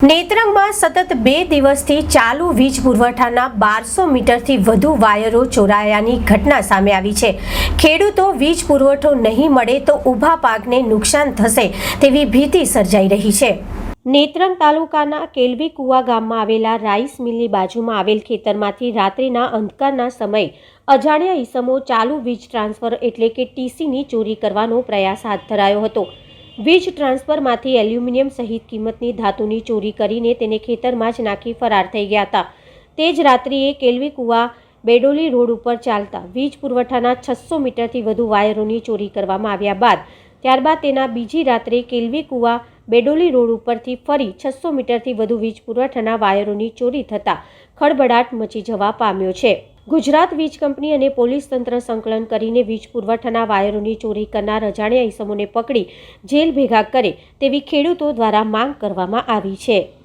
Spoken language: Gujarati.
નેત્રંગમાં સતત બે દિવસથી ચાલુ વીજ પુરવઠાના બારસો મીટરથી વધુ વાયરો ચોરાયાની ઘટના સામે આવી છે. ખેડૂતો વીજ પુરવઠો નહીં મળે તો ઊભા પાકને નુકસાન થશે તેવી ભીતિ સર્જાઈ રહી છે. નેત્રંગ તાલુકાના કેલવી કુવા ગામમાં આવેલા રાઈસ મિલની બાજુમાં આવેલ ખેતરમાંથી રાત્રિના અંધકારના સમયે અજાણ્યા ઈસમો ચાલુ વીજ ટ્રાન્સફર એટલે કે ટીસીની ચોરી કરવાનો પ્રયાસ હાથ ધરાયો હતો. વીજ ટ્રાન્સફરમાંથી એલ્યુમિનિયમ સહિત કિંમતની ધાતુની ચોરી કરીને તેને ખેતરમાં જ નાખી ફરાર થઈ ગયા હતા. તે જ રાત્રિએ કેલવી કુવા બેડોલી રોડ ઉપર ચાલતા વીજ પુરવઠાના છસો મીટરથી વધુ વાયરોની ચોરી કરવામાં આવ્યા બાદ, ત્યારબાદ તેના બીજી રાત્રે કેલવી કુવા બેડોલી રોડ ઉપરથી ફરી છસો મીટરથી વધુ વીજ પુરવઠાના વાયરોની ચોરી થતાં ખળબડાટ મચી જવા પામ્યો છે. ગુજરાત વીજ કંપની અને પોલીસ તંત્ર સંકલન કરીને વીજ પુરવઠાના વાયરોની ચોરી કરનાર અજાણ્યા ઈસમોને પકડી જેલ ભેગા કરે તેવી ખેડૂતો દ્વારા માંગ કરવામાં આવી છે.